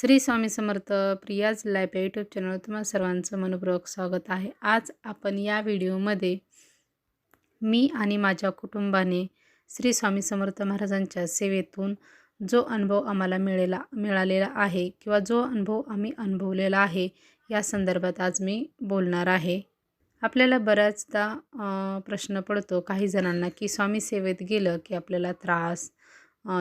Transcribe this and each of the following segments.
Shri Swami Samarth Priya's life या YouTube चॅनलवर तुम्हाला सर्वांचं मनपूर्वक स्वागत आहे. आज आपण या व्हिडिओमध्ये मी आणि माझ्या कुटुंबाने श्री स्वामी समर्थ महाराजांच्या सेवेतून जो अनुभव आम्हाला मिळेला मिळालेला आहे किंवा जो अनुभव आम्ही अनुभवलेला आहे या संदर्भात आज मी बोलणार आहे. आपल्याला बऱ्याचदा प्रश्न पडतो काही जणांना की स्वामी सेवेत गेलं की आपल्याला त्रास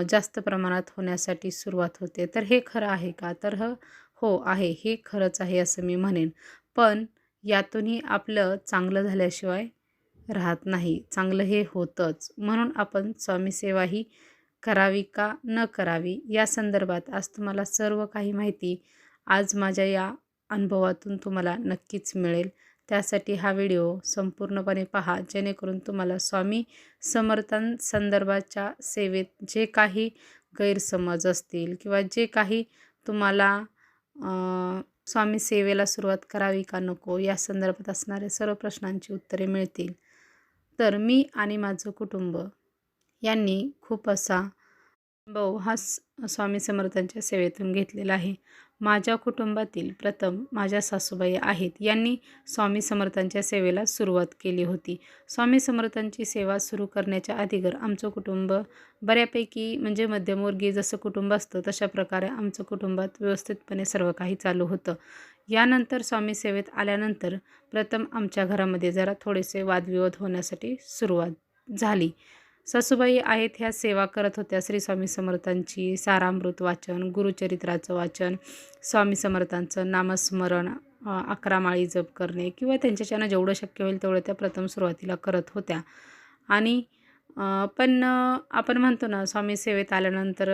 जास्त प्रमाणात होण्यासाठी सुरुवात होते. तर हे खरं आहे का? तर ह हो आहे. हे खरंच आहे असं मी म्हणेन. पण यातूनही आपलं चांगलं झाल्याशिवाय राहत नाही. चांगलं हे होतंच. म्हणून आपण स्वामीसेवा ही करावी का न करावी या संदर्भात आज तुम्हाला सर्व काही माहिती आज माझ्या या अनुभवातून तुम्हाला नक्कीच मिळेल. त्यासाठी हा व्हिडिओ संपूर्णपणे पहा जेणेकरून तुम्हाला स्वामी समर्थन संदर्भाच्या सेवेत जे काही गैरसमज असतील किंवा जे काही तुम्हाला स्वामी सेवेला सुरुवात करावी का नको या संदर्भात असणाऱ्या सर्व प्रश्नांची उत्तरे मिळतील. तर मी आणि माझं कुटुंब यांनी खूप असा अनुभव हा स- स्वामी समर्थांच्या सेवेतून घेतलेला आहे. माझ्या कुटुंबातील प्रथम माझ्या सासूबाई आहेत. यांनी स्वामी समर्थांच्या सेवेला सुरुवात केली होती. स्वामी समर्थांची सेवा सुरू करण्याच्या अगोदर आमचं कुटुंब बऱ्यापैकी म्हणजे मध्यमवर्गीय जसं कुटुंब असतं तशा प्रकारे आमचं कुटुंबात व्यवस्थितपणे सर्व काही चालू होतं. यानंतर स्वामी सेवेत आल्यानंतर प्रथम आमच्या घरामध्ये जरा थोडेसे वादविवाद होण्यासाठी सुरुवात झाली. सासूबाई आहेत ह्या सेवा करत होत्या श्री स्वामी समर्थांची. सारामृत वाचन गुरुचरित्राचं वाचन स्वामी समर्थांचं नामस्मरण अकरा माळी जप करणे किंवा त्यांच्याच्यानं जेवढं शक्य होईल तेवढं त्या प्रथम सुरुवातीला करत होत्या. आणि पण आपण म्हणतो ना स्वामी सेवेत आल्यानंतर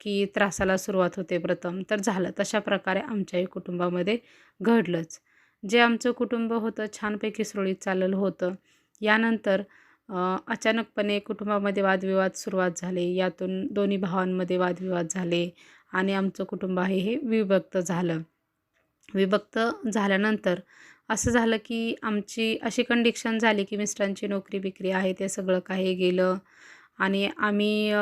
की त्रासाला सुरुवात होते प्रथम तर झालं. तशा प्रकारे आमच्याही कुटुंबामध्ये घडलंच. जे आमचं कुटुंब होतं छानपैकी सुरळीत चाललं होतं. यानंतर अचानकपणे कुटुंबामध्ये वादविवाद सुरुवात झाले. यातून दोन्ही भावांमध्ये वादविवाद झाले आणि आमचं कुटुंब आहे हे विभक्त झालं. विभक्त झाल्यानंतर असं झालं की आमची अशी कंडिक्शन झाली की मिस्टरांची नोकरी बिकरी आहे ते सगळं काही गेलं आणि आम्ही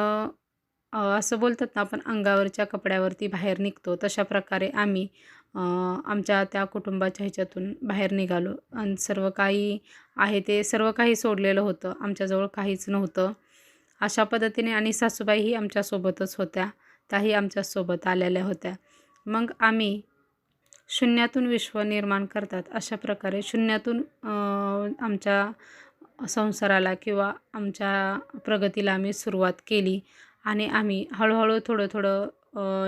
असं बोलतात ना आपण अंगावरच्या कपड्यावरती बाहेर निघतो तशा प्रकारे आम्ही आमच्या त्या कुटुंबाच्या ह्याच्यातून बाहेर निघालो. आणि सर्व काही आहे ते सर्व काही सोडलेलं होतं. आमच्याजवळ काहीच नव्हतं. अशा पद्धतीने आणि सासूबाईही आमच्यासोबतच होत्या. त्याही आमच्यासोबत आलेल्या होत्या. मग आम्ही शून्यातून विश्व निर्माण करतात. अशा प्रकारे शून्यातून आमच्या संसाराला किंवा आमच्या प्रगतीला आम्ही सुरुवात केली. आणि आम्ही हळूहळू थोडं थोडं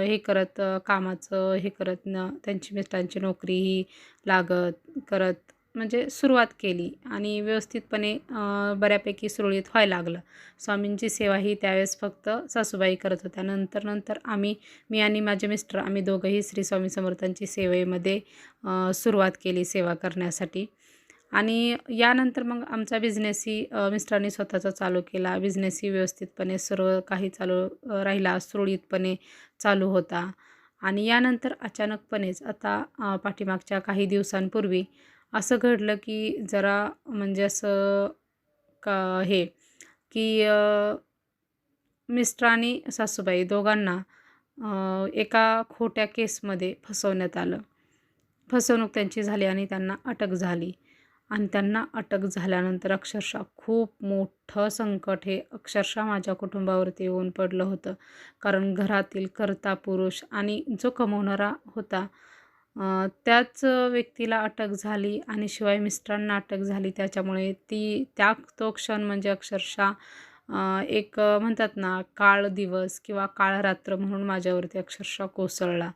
हे करत कामाचं हे करत न त्यांची मिस्टरांची नोकरीही लागत करत म्हणजे सुरुवात केली आणि व्यवस्थितपणे बऱ्यापैकी सुरळीत व्हायला लागलं. स्वामींची सेवा ही त्यावेळेस फक्त सासूबाई करत होत्या. नंतर नंतर आम्ही मी आणि माझे मिस्टर आम्ही दोघंही श्री स्वामी समर्थांची सेवेमध्ये सुरुवात केली सेवा करण्यासाठी. आणि यानंतर मग आमचा बिझनेसही मिस्टरांनी स्वतःचा चालू केला. बिझनेसही व्यवस्थितपणे सर्व काही चालू राहिला सुरळीतपणे चालू होता. आणि यानंतर अचानकपणेच आता पाठीमागच्या काही दिवसांपूर्वी असं घडलं की जरा म्हणजे असं का हे की अ, मिस्टर आणि सासूबाई दोघांना एका खोट्या केसमध्ये फसवण्यात आलं. फसवणूक त्यांची झाली आणि त्यांना अटक झाली. आणि त्यांना अटक झाल्यानंतर अक्षरशः खूप मोठं संकट हे अक्षरशः माझ्या कुटुंबावरती येऊन पडलं होतं. कारण घरातील कर्ता पुरुष आणि जो कमवणारा होता त्याच व्यक्तीला अटक झाली आणि शिवाय मिस्टरांना अटक झाली. त्याच्यामुळे ती त्या तो क्षण म्हणजे अक्षरशः एक म्हणतात ना काळ दिवस किंवा काळ रात्र म्हणून माझ्यावरती अक्षरशः कोसळला.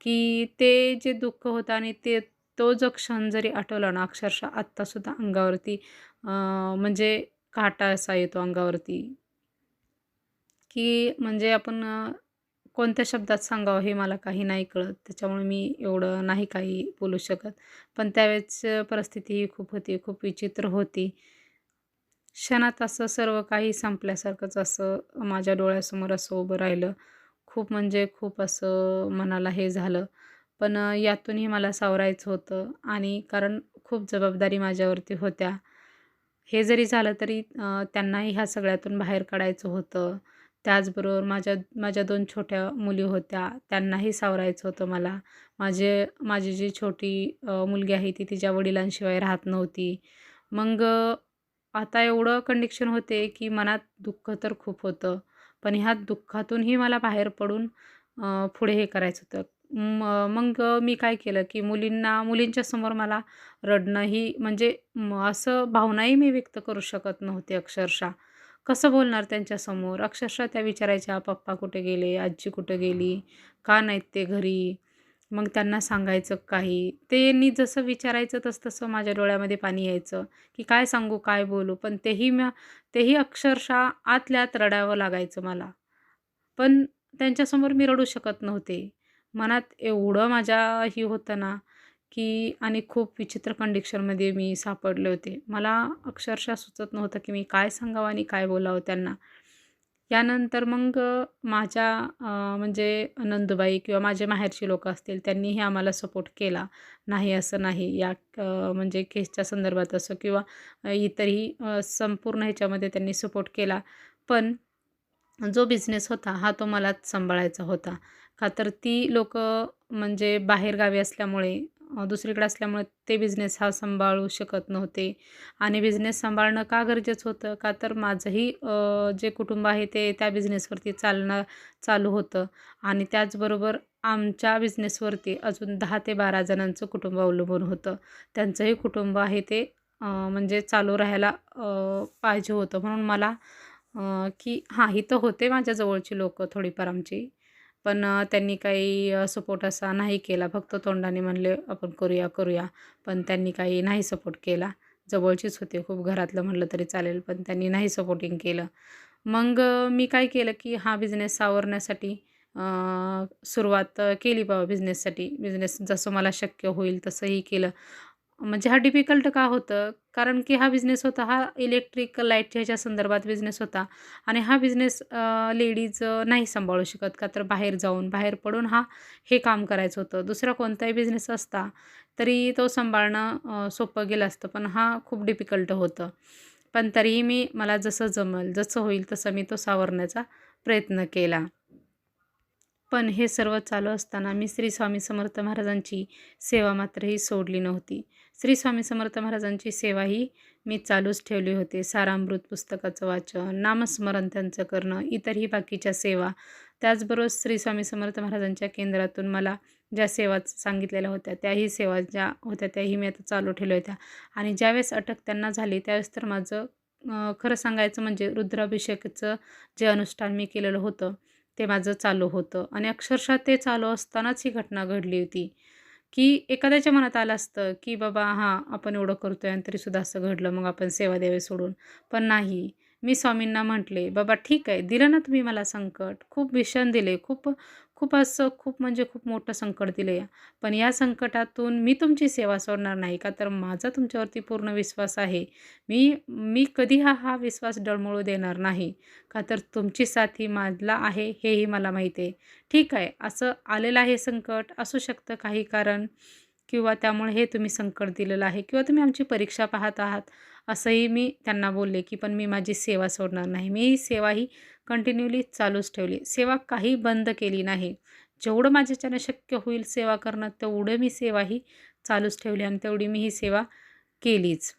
की ते जे दुःख होतं आणि ते तो जो क्षण जरी आठवला ना अक्षरशः आत्तासुद्धा अंगावरती म्हणजे काटा असा येतो अंगावरती. की म्हणजे आपण कोणत्या शब्दात सांगावं हे मला काही नाही कळत. त्याच्यामुळे मी एवढं नाही काही बोलू शकत. पण त्यावेळेस परिस्थिती ही खूप होती खूप विचित्र होती. क्षणात असं सर्व काही संपल्यासारखंच असं माझ्या डोळ्यासमोर असं उभं राहिलं. खूप म्हणजे खूप असं मनाला हे झालं. पण यातूनही मला सावरायचं होतं आणि कारण खूप जबाबदारी माझ्यावरती होत्या. हे जरी झालं तरी त्यांनाही ह्या सगळ्यातून बाहेर काढायचं होतं. त्याचबरोबर माझ्या माझ्या दोन छोट्या मुली होत्या त्यांनाही सावरायचं होतं मला. माझे माझी जी छोटी मुलगी आहे ती तिच्या वडिलांशिवाय राहत नव्हती. मग आता एवढं कंडिक्शन होते की मनात दुःख तर खूप होतं. पण ह्या दुःखातूनही मला बाहेर पडून पुढे हे करायचं होतं. म मग मी काय केलं की मुलींना मुलींच्या समोर मला रडणंही म्हणजे असं भावनाही मी व्यक्त करू शकत नव्हते अक्षरशः. कसं बोलणार त्यांच्यासमोर अक्षरशः त्या विचारायच्या पप्पा कुठे गेले? आजी कुठे गेली? का नाहीत ते घरी? मग त्यांना सांगायचं काही. त्यांनी जसं विचारायचं तसं तसं माझ्या डोळ्यामध्ये पाणी यायचं की काय सांगू काय बोलू? पण तेही म तेही अक्षरशः आतल्या आत रडावं लागायचं मला. पण त्यांच्यासमोर मी रडू शकत नव्हते. मनात एवढं माझ्या ही होतं ना की आणि खूप विचित्र कंडिशनमध्ये मी सापडले होते. मला अक्षरशः सुचत नव्हतं की मी काय सांगावं आणि काय बोलावं त्यांना. यानंतर मग माझ्या म्हणजे नंदुबाई किंवा माझे माहेरची लोकं असतील त्यांनीही आम्हाला सपोर्ट केला. नाही असं नाही या म्हणजे केसच्या संदर्भात असो किंवा इतरही संपूर्ण ह्याच्यामध्ये त्यांनी सपोर्ट केला. पण जो बिझनेस होता हा तो मलाच सांभाळायचा होता. का तर ती लोक म्हणजे बाहेरगावी असल्यामुळे दुसरीकडे असल्यामुळे ते बिझनेस हा सांभाळू शकत नव्हते. आणि बिझनेस सांभाळणं का गरजेचं होतं? का तर माझंही जे कुटुंब आहे ते त्या बिझनेसवरती चालणं चालू होतं. आणि त्याचबरोबर आमच्या बिझनेसवरती अजून दहा ते बारा जणांचं कुटुंब अवलंबून होतं. त्यांचंही कुटुंब आहे ते म्हणजे चालू राहायला पाहिजे होतं. म्हणून मला की हां इथं होते माझ्या जवळची लोकं थोडीफार आमची. पण त्यांनी काही सपोर्ट असा नाही केला. फक्त तोंडाने म्हणले आपण करूया करूया. पण त्यांनी काही नाही सपोर्ट केला. जवळचीच होते. खूप घरातलं म्हटलं तरी चालेल पण त्यांनी नाही सपोर्टिंग केलं. मग मी काय केलं की हा बिझनेस सावरण्यासाठी सुरुवात केली बाबा बिझनेससाठी बिझनेस जसं मला शक्य होईल तसंही केलं. म्हणजे हा डिफिकल्ट का होतं? कारण की हा बिझनेस होता हा इलेक्ट्रिक लाईटच्या ह्याच्या संदर्भात बिझनेस होता आणि हा बिझनेस लेडीज नाही सांभाळू शकत का तर बाहेर जाऊन बाहेर पडून हा हे काम करायचं होतं. दुसरा कोणताही बिझनेस असता तरी तो सांभाळणं सोपं गेलं असतं पण हा खूप डिफिकल्ट होतं. पण तरीही मी मला जसं जमल जसं होईल तसं मी तो सावरण्याचा प्रयत्न केला. पण हे सर्व चालू असताना मी श्री स्वामी समर्थ महाराजांची सेवा मात्र ही सोडली नव्हती. श्री स्वामी समर्थ महाराजांची सेवाही मी चालूच ठेवली होती. सारामृत पुस्तकाचं वाचन नामस्मरण त्यांचं करणं इतरही बाकीच्या सेवा. त्याचबरोबर श्री स्वामी समर्थ महाराजांच्या केंद्रातून मला ज्या सेवा सांगितलेल्या होत्या त्याही सेवा ज्या होत्या त्याही मी आता चालू ठेवल्या होत्या. आणि ज्यावेळेस अटक त्यांना झाली त्यावेळेस तर माझं खरं सांगायचं म्हणजे रुद्राभिषेकचं जे अनुष्ठान मी केलेलं होतं ते माझं चालू होतं. आणि अक्षरशः ते चालू असतानाच ही घटना घडली होती. की एखाद्याच्या मनात आलं असतं की बाबा हां आपण एवढं करतो आहे आणि तरीसुद्धा असं घडलं मग आपण सेवा द्यावी सोडून. पण नाही. मी स्वामींना म्हटले बाबा ठीक आहे दिलं ना तुम्ही मला संकट. खूप भीषण दिले खूप खूप असं खूप म्हणजे खूप मोठं संकट दिलं या. पण या संकटातून मी तुमची सेवा सोडणार नाही का? तर माझा तुमच्यावरती पूर्ण विश्वास आहे. मी मी कधी हा हा विश्वास डळमळू देणार नाही का? तर तुमची साथ ही माझला आहे हेही मला माहिती आहे. ठीक आहे असं आलेलं आहे संकट असू शकतं काही कारण किंवा त्यामुळे हे तुम्ही संकट दिलेलं आहे किंवा तुम्ही आमची परीक्षा पाहत आहात असंही मी त्यांना बोलले की पण मी माझी सेवा सोडणार नाही. मी ही सेवा ही कंटिन्यूली चालूच ठेवली. सेवा काही बंद केली नाही. जेवढं माझ्याच्यानं शक्य होईल सेवा करणं तेवढं मी सेवा ही चालूच ठेवली आणि तेवढी मी ही सेवा केलीच.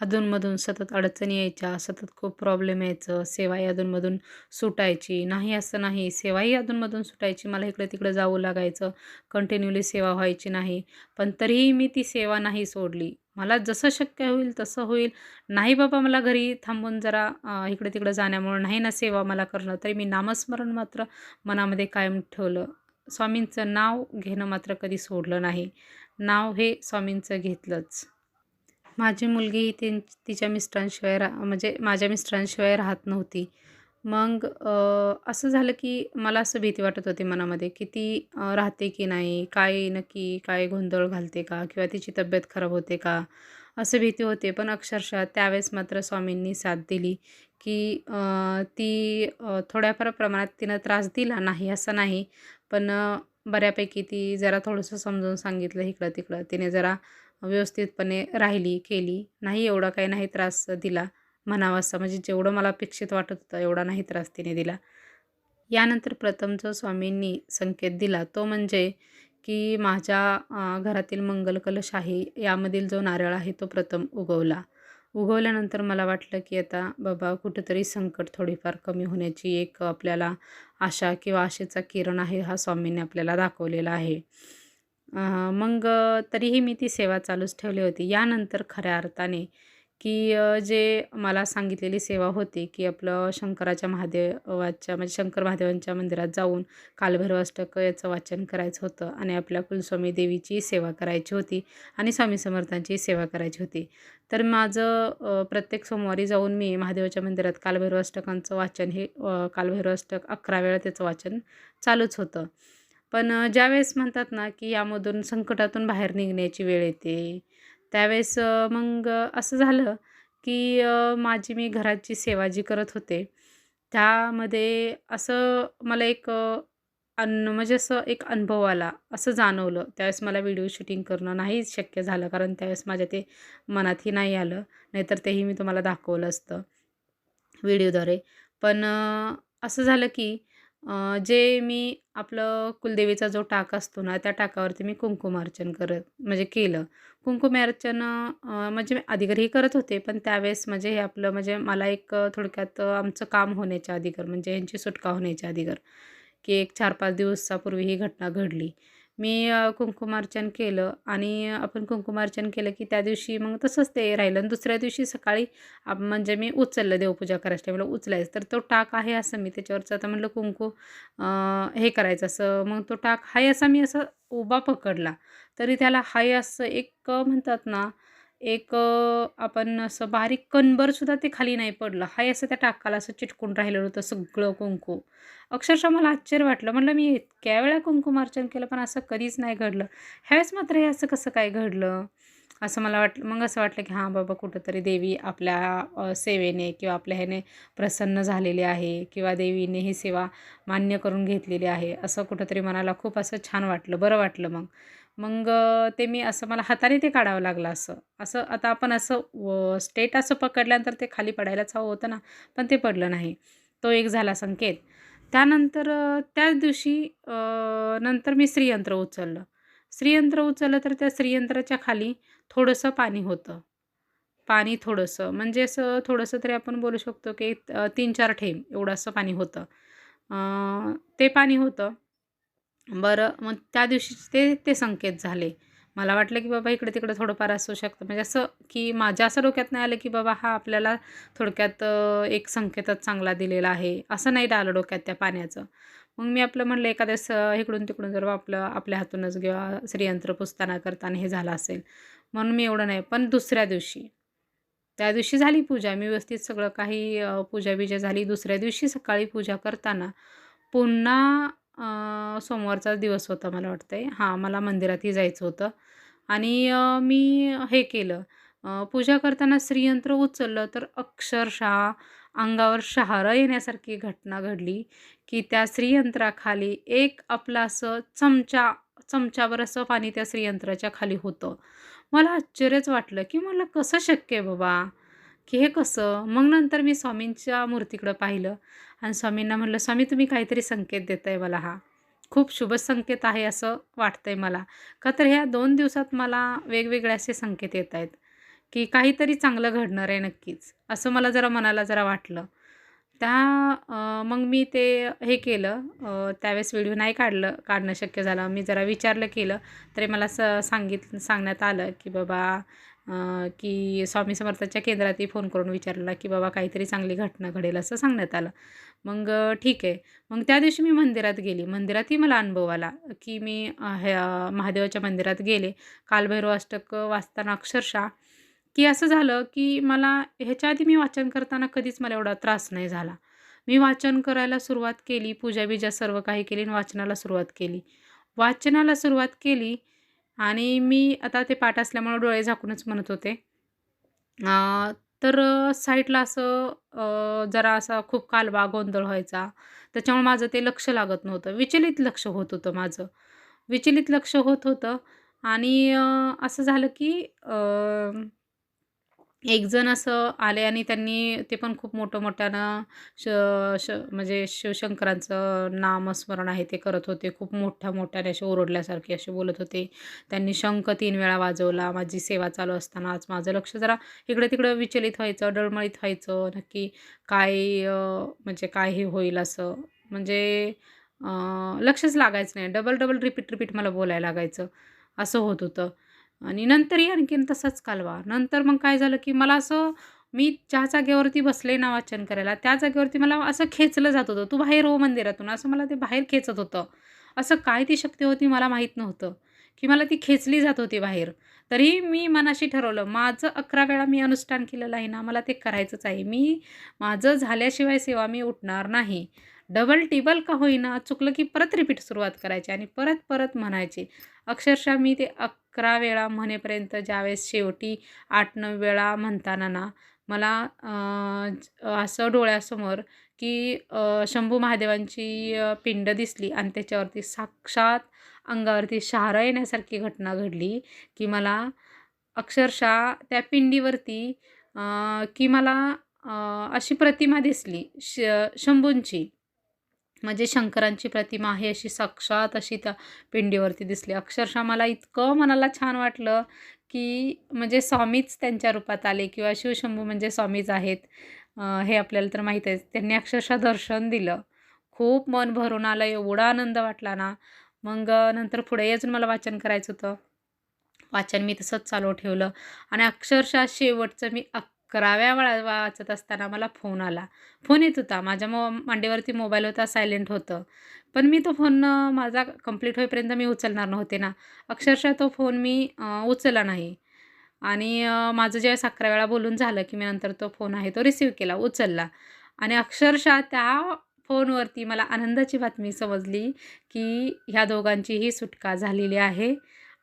अधूनमधून सतत अडचणी यायच्या सतत खूप प्रॉब्लेम यायचं सेवाही अधूनमधून सुटायची. नाही असं नाही सेवाही अधूनमधून सुटायची. मला इकडे तिकडे जावं लागायचं. कंटिन्युअली सेवा व्हायची नाही. पण तरीही मी ती सेवा नाही सोडली. मला जसं शक्य होईल तसं होईल. नाही बाबा मला घरी थांबून जरा इकडे तिकडे जाण्यामुळं नाही ना सेवा मला करणं. तरी मी नामस्मरण मात्र मनामध्ये कायम ठेवलं. स्वामींचं नाव घेणं मात्र कधी सोडलं नाही. नाव हे स्वामींचं घेतलंच. माझी मुलगी तीन तिच्या मिस्टरांशिवाय रा म्हणजे माझ्या मिस्टरांशिवाय राहत नव्हती. मग असं झालं की मला असं भीती वाटत होती मनामध्ये की ती राहते की नाही? काय नक्की काय गोंधळ घालते का? किंवा तिची तब्येत खराब होते का? असं भीती होते. पण अक्षरशः त्यावेळेस मात्र स्वामींनी साथ दिली की ती थोड्याफार प्रमाणात तिनं त्रास दिला नाही असं नाही. पण बऱ्यापैकी ती जरा थोडंसं समजून सांगितलं इकडं तिकडं तिने जरा व्यवस्थितपणे राहिली केली. नाही एवढा काही नाही त्रास दिला. म्हणावासा म्हणजे जेवढं मला अपेक्षित वाटत होतं एवढा नाही त्रास तिने दिला. यानंतर प्रथम जो स्वामींनी संकेत दिला तो म्हणजे की माझ्या घरातील मंगल कलश आहे यामधील जो नारळ आहे तो प्रथम उगवला. उगवल्यानंतर मला वाटलं की आता बाबा कुठंतरी संकट थोडीफार कमी होण्याची एक आपल्याला आशा किंवा आशेचा किरण आहे हा स्वामींनी आपल्याला दाखवलेला आहे. मग तरीही मी ती सेवा चालूच ठेवली होती. यानंतर खऱ्या अर्थाने की जे मला सांगितलेली सेवा होती की आपलं शंकराच्या महादेवाच्या म्हणजे शंकर महादेवांच्या मंदिरात जाऊन कालभैरवाष्टक याचं वाचन करायचं होतं आणि आपल्या कुलस्वामी देवीची सेवा करायची होती आणि स्वामी समर्थांची सेवा करायची होती. तर माझं प्रत्येक सोमवारी जाऊन मी महादेवाच्या मंदिरात कालभैरवाष्टकांचं वाचन हे कालभैरवाष्टक अकरा वेळा त्याचं वाचन चालूच होतं. पण ज्यावेळेस म्हणतात ना की यामधून संकटातून बाहेर निघण्याची वेळ येते त्यावेळेस मग असं झालं की माझी मी घराची सेवा जी करत होते त्यामध्ये असं मला एक अन म्हणजे असं एक अनुभव आला असं जाणवलं. त्यावेळेस मला व्हिडिओ शूटिंग करणं नाहीच शक्य झालं कारण त्यावेळेस माझ्या ते मनातही नाही आलं नाहीतर तेही मी तुम्हाला दाखवलं असतं व्हिडिओद्वारे. पण असं झालं की जे मी आपलं कुलदेवीचा जो टाक असतो ना त्या टाकावरती मी कुंकुमार्चन करत म्हणजे केलं. कुंकुमार्चन म्हणजे मी आधी करत होते पण त्यावेळेस म्हणजे हे आपलं म्हणजे मला एक थोडक्यात आमचं काम होण्याच्या अधिकार म्हणजे ह्यांची सुटका होण्याच्या अधिकार की एक चार पाच दिवसापूर्वी ही घटना घडली. मी कुंकुमार्चन केलं आणि आपण कुंकुमार्चन केलं की त्या दिवशी मग तसंच ते राहिलं आणि दुसऱ्या दिवशी सकाळी म्हणजे मी उचललं देवपूजा करायच्या टाईमला उचलायचं. तर तो टाक आहे असं मी त्याच्यावरचं आता म्हटलं कुंकू हे करायचं असं. मग तो टाक हाय असा मी असं उभा पकडला. तरी त्याला हाय असं एक म्हणतात ना एक आपण असं बारीक कणभरसुद्धा ते खाली नाही पडलं. हाय असं त्या टाकाला असं चिटकून राहिलेलं होतं सगळं कुंकू. अक्षरशः मला आश्चर्य वाटलं. म्हटलं मी इतक्या वेळा कुंकुमार्चन केलं पण असं कधीच नाही घडलं. ह्यावेळेस मात्र हे असं कसं काय घडलं? असं मला वाटलं मग असं वाटलं की हां बाबा कुठंतरी देवी आपल्या सेवेने किंवा आपल्या ह्याने प्रसन्न झालेली आहे किंवा देवीने ही सेवा मान्य करून घेतलेली आहे असं कुठंतरी मनाला खूप असं छान वाटलं. बरं वाटलं मग. मग ते मी असं मला हाताने ते काढावं लागलं असं. असं आता आपण असं व स्टेट असं पकडल्यानंतर ते खाली पडायलाच हवं होतं ना पण ते पडलं नाही. तो एक झाला संकेत. त्यानंतर त्याच दिवशी नंतर मी श्रीयंत्र उचललं. श्रीयंत्र उचललं तर त्या स्त्रीयंत्राच्या खाली थोडंसं पाणी होतं. पाणी थोडंसं. म्हणजे असं थोडंसं तरी आपण बोलू शकतो की तीन चार ठेम एवढं असं पाणी होतं. ते पाणी होतं. बरं मग त्या दिवशी ते ते संकेत झाले. मला वाटलं की बाबा इकडे तिकडे थोडंफार असू शकतं. म्हणजे असं की माझ्या असं डोक्यात नाही आलं की बाबा हा आपल्याला थोडक्यात एक संकेतच चांगला दिलेला आहे. असं नाही आलं डोक्यात त्या पाण्याचं. मग मी आपलं म्हणलं स इकडून तिकडून जर आपलं आपल्या हातूनच किंवा श्रीयंत्र पुसताना करताना हे झालं असेल. म्हणून मी एवढं नाही. पण दुसऱ्या दिवशी त्या दिवशी झाली पूजा. मी व्यवस्थित सगळं काही पूजा बिजा झाली. दुसऱ्या दिवशी सकाळी पूजा करताना पुन्हा सोमवारचा दिवस होता मला वाटतं आहे हां मला मंदिरातही जायचं होतं. आणि मी हे केलं. पूजा करताना श्रीयंत्र उचललं तर अक्षरशः अंगावर शहारं येण्यासारखी घटना घडली की त्या श्रीयंत्राखाली एक आपलं असं चमचा चमच्यावर असं पाणी त्या श्रीयंत्राच्या खाली होतं. मला आश्चर्यच वाटलं की मला कसं शक्य आहे बाबा? की हे कसं? मग नंतर मी स्वामींच्या मूर्तीकडं पाहिलं. आणि स्वामींना म्हटलं स्वामी तुम्ही काहीतरी संकेत देत आहे मला हा. खूप शुभ संकेत आहे असं वाटतं आहे मला. का तर ह्या दोन दिवसात मला वेगवेगळे असे संकेत येत आहेत की काहीतरी चांगलं घडणार आहे नक्कीच. असं मला जरा मनाला जरा वाटलं. त्या मग मी ते हे केलं. त्यावेळेस व्हिडिओ नाही काढलं काढणं शक्य झालं. मी जरा विचारलं केलं तरी मला स सांगित सांगण्यात आलं की बाबा की स्वामी समर्थाच्या केंद्रातही फोन करून विचारला की बाबा काहीतरी चांगली घटना घडेल असं सांगण्यात आलं. मग ठीक आहे. मग त्या दिवशी मी मंदिरात गेली. मंदिरातही मला अनुभव आला की मी ह्या महादेवाच्या मंदिरात गेले. कालभैरव अष्टक वाचताना अक्षरशः की असं झालं की मला ह्याच्या आधी मी वाचन करताना कधीच मला एवढा त्रास नाही झाला. मी वाचन करायला सुरुवात केली पूजा बिजा सर्व काही केली आणि वाचनाला सुरुवात केली. वाचनाला सुरुवात केली आणि मी आता ते पाठ असल्यामुळे डोळे झाकूनच म्हणत होते. तर साईडला असं जरा असा खूप कालवा गोंधळ व्हायचा. त्याच्यामुळे माझं ते लक्ष लागत नव्हतं. विचलित लक्ष होत होतं माझं. विचलित लक्ष होत होतं. आणि असं झालं की एक जण असं आले आणि त्यांनी ते पण खूप मोठं मोठ्यानं श श म्हणजे शिवशंकरांचं नामस्मरण आहे ते करत होते. खूप मोठ्या मोठ्याने असे ओरडल्यासारखे असे बोलत होते. त्यांनी शंख तीन वेळा वाजवला. माझी सेवा चालू असताना आज माझं लक्ष जरा इकडे तिकडं विचलित व्हायचं डळमळीत व्हायचं. नक्की काय म्हणजे काय हे होईल असं. म्हणजे लक्षच लागायचं नाही. डबल डबल रिपीट रिपीट मला बोलायला लागायचं. असं होत होतं. आणि नंतरही आणखीन तसंच कालवा. नंतर मग काय झालं की मला असं मी ज्या जागेवरती बसले ना वाचन करायला त्या जागेवरती मला असं खेचलं जात होतं. तू बाहेर हो मंदिरातून. असं मला ते बाहेर खेचत होतं. असं काय ती शक्ती होती मला माहीत नव्हतं की मला ती खेचली जात होती बाहेर. तरी मी मनाशी ठरवलं माझं अकरा वेळा मी अनुष्ठान केलेलं आहे ना मला ते करायचंच आहे. मी माझं झाल्याशिवाय सेवा मी उठणार नाही. डबल टिबल का होईना चुकलं की परत रिपीट सुरुवात करायची आणि परत परत म्हणायची. अक्षरशः मी ते अकरा वेळा म्हणेपर्यंत ज्यावेळेस शेवटी आठ नऊ वेळा म्हणताना ना मला असं डोळ्यासमोर की शंभू महादेवांची पिंड दिसली आणि त्याच्यावरती साक्षात अंगावरती शहारा येण्यासारखी घटना घडली की मला अक्षरशः त्या पिंडीवरती की मला अशी प्रतिमा दिसली श शंभूंची. म्हणजे शंकरांची प्रतिमा आहे अशी साक्षात अशी त्या पिंडीवरती दिसली. अक्षरशः मला इतकं मनाला छान वाटलं की म्हणजे स्वामीच त्यांच्या रूपात आले किंवा शिवशंभू म्हणजे स्वामीच आहेत हे आपल्याला तर माहीत आहे. त्यांनी अक्षरशः दर्शन दिलं. खूप मन भरून आलं एवढा आनंद वाटला ना. मग नंतर पुढे अजून मला वाचन करायचं होतं. वाचन मी तसंच चालू ठेवलं. आणि अक्षरशः शेवटचं मी अकराव्या वेळा वाचत असताना मला फोन आला. फोन येत होता. माझ्या मो मांडीवरती मोबाईल होता सायलेंट होतं. पण मी तो फोन माझा कंप्लीट होईपर्यंत मी उचलणार नव्हते ना. अक्षरशः तो फोन मी उचलला नाही. आणि माझं ज्यावेळेस अकरा वेळा बोलून झालं की मी नंतर तो फोन आहे तो रिसीव केला उचलला. आणि अक्षरशः त्या फोनवरती मला आनंदाची बातमी समजली की ह्या दोघांचीही सुटका झालेली आहे.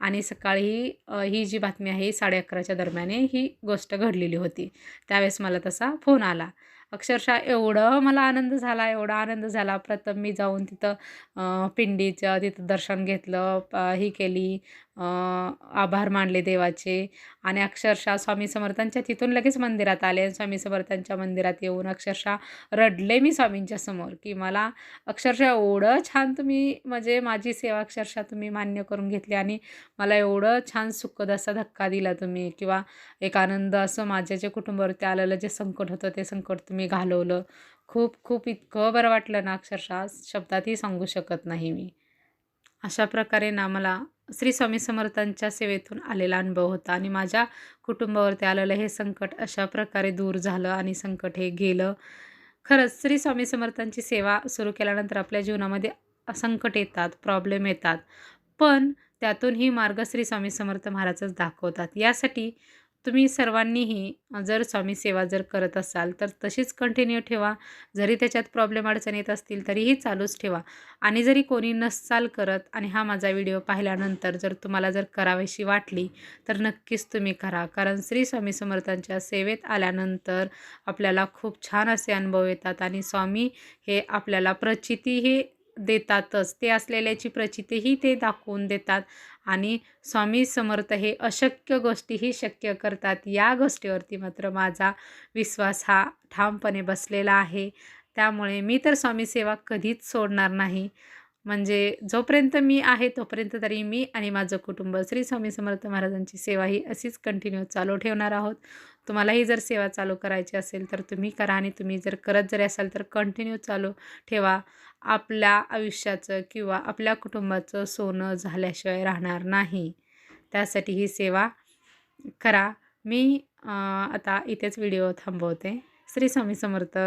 आणि सकाळी ही जी बातमी आहे साडे अकराच्या दरम्याने ही गोष्ट घडलेली होती. त्यावेळेस मला तसा फोन आला. अक्षरशः एवढं मला आनंद झाला एवढा आनंद झाला. प्रथम मी जाऊन तिथं पिंडीचं तिथं दर्शन घेतलं ही केली. आभार मानले देवाचे. आणि अक्षरशः स्वामी समर्थांच्या तिथून लगेच मंदिरात आले स्वामी समर्थांच्या मंदिरात येऊन अक्षरशः रडले मी स्वामींच्या समोर की मला अक्षरशः एवढं छान तुम्ही म्हणजे माझी सेवा अक्षरशः तुम्ही मान्य करून घेतली आणि मला एवढं छान सुखद असा धक्का दिला तुम्ही किंवा एक आनंद असं माझ्या जे कुटुंबावरती आलेलं जे संकट होतं ते संकट तुम्ही घालवलं. खूप खूप इतकं बरं वाटलं ना अक्षरशः. शब्दातही सांगू शकत नाही मी. अशा प्रकारे ना मला श्री स्वामी समर्थांच्या सेवेतून आलेला अनुभव होता आणि माझ्या कुटुंबावरती आलेलं हे संकट अशा प्रकारे दूर झालं आणि संकट हे गेलं. खरंच श्री स्वामी समर्थांची सेवा सुरू केल्यानंतर आपल्या जीवनामध्ये संकट येतात प्रॉब्लेम येतात. पण त्यातूनही मार्ग श्री स्वामी समर्थ महाराजच दाखवतात. यासाठी तुम्ही सर्वांनीही जर स्वामी सेवा जर करत असाल तर तशीच कंटिन्यू ठेवा. जरी त्याच्यात प्रॉब्लेम अडचण येत असतील तरीही चालूच ठेवा. आणि जरी कोणी नसाल करत आणि हा माझा व्हिडिओ पाहिल्यानंतर जर तुम्हाला जर करावीशी वाटली तर नक्कीच तुम्ही करा. कारण श्री स्वामी समर्थांच्या सेवेत आल्यानंतर आपल्याला खूप छान असे अनुभव येतात आणि स्वामी हे आपल्याला प्रचिती हे देतातच. ते असलेल्याची प्रचितीही ते दाखवून देतात आणि स्वामी समर्थ हे अशक्य गोष्टीही शक्य करतात. या गोष्टीवरती मात्र माझा विश्वास हा ठामपणे बसलेला आहे. त्यामुळे मी तर स्वामी सेवा कधीच सोडणार नाही. म्हणजे जोपर्यंत मी आहे तोपर्यंत तरी मी आणि माझं कुटुंब श्री स्वामी समर्थ महाराजांची सेवा ही अशीच कंटिन्यू चालू ठेवणार आहोत. तुम्हालाही जर सेवा चालू करायची असेल तर तुम्ही करा आणि तुम्ही जर करत जरी असाल तर कंटिन्यू चालू ठेवा. आपल्या आयुष्याचं किंवा आपल्या कुटुंबाचं सोनं झाल्याशिवाय राहणार नाही. त्यासाठी ही सेवा करा. मी आता इथेच व्हिडिओ थांबवते. श्री स्वामी समर्थ.